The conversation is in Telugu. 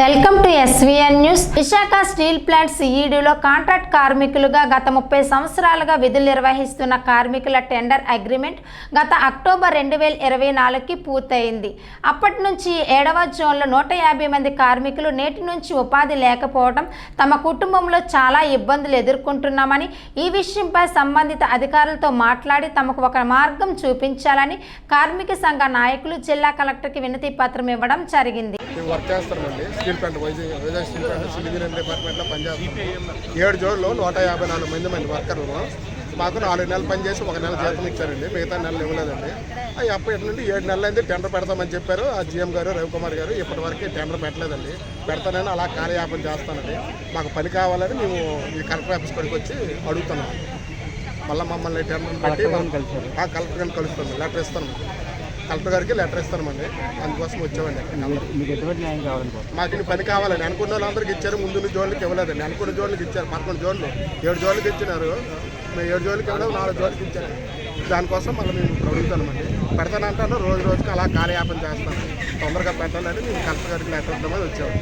Welcome to SVN news. Visakha steel plant సిఈడిలో contract కార్మికులుగా గత ముప్పై సంవత్సరాలుగా విధులు నిర్వహిస్తున్న కార్మికుల టెండర్ అగ్రిమెంట్ గత అక్టోబర్ రెండు వేల ఇరవై నాలుగుకి పూర్తయింది. అప్పటి నుంచి ఏడవ జోన్లో నూట యాభై మంది కార్మికులు నేటి నుంచి ఉపాధి లేకపోవడం తమ కుటుంబంలో చాలా ఇబ్బందులు ఎదుర్కొంటున్నామని ఈ విషయంపై సంబంధిత అధికారులతో మాట్లాడి తమకు ఒక మార్గం చూపించాలని కార్మిక సంఘ నాయకులు జిల్లా కలెక్టర్కి వినతి పత్రం ఇవ్వడం జరిగింది. మేము వర్క్ చేస్తామండి steel plant Vizag Vizag steel plant civil engineering డిపార్ట్మెంట్లో పనిచేస్తాం ఏడు జోన్లు నూట యాభై నాలుగు మంది మంది వర్కర్లు. మాకు నాలుగు నెలలు పని చేసి ఒక నెల జీతం ఇచ్చారండి. మిగతా నెలలు ఇవ్వలేదండి. అవి అప్పటి నుండి ఏడు నెలలు అయింది. టెండర్ పెడతామని చెప్పారు. ఆ జీఎం గారు రవికుమార్ గారు ఇప్పటి వరకు టెండర్ పెట్టలేదండి. పెడతానని అలా కార్యయాపన చేస్తానండి. మాకు పని కావాలని మేము ఈ కలెక్టర్ ఆఫీస్ కాడికి వచ్చి అడుగుతున్నాం. మళ్ళీ మమ్మల్ని టెండర్ పెట్టి ఆ కలెక్టర్ గారిని కలుస్తాం. లెటర్ ఇస్తాను కలెక్టర్ గారికి లెటర్ ఇస్తామండి. అందుకోసం వచ్చామండి. మీకు ఇన్ని పని కావాలని అనుకున్న వాళ్ళందరికీ ఇచ్చారు. ముందు జోన్లకి ఇవ్వలేదండి. అనుకున్న జోన్లకి ఇచ్చారు. పదకొండు జోన్లు. ఏడు జోన్లకి ఇచ్చినారు. మేము ఏడు జోన్లకి ఇవ్వలేదు నాలుగు జోన్లకి ఇచ్చారు దానికోసం మళ్ళీ మేము అడుగుతామండి పెడతానంటాను రోజు రోజుకి అలా కార్యయాపన చేస్తాను తొందరగా పెట్టాలని మేము కలెక్టర్ గారికి లెటర్ ఇద్దామని వచ్చాము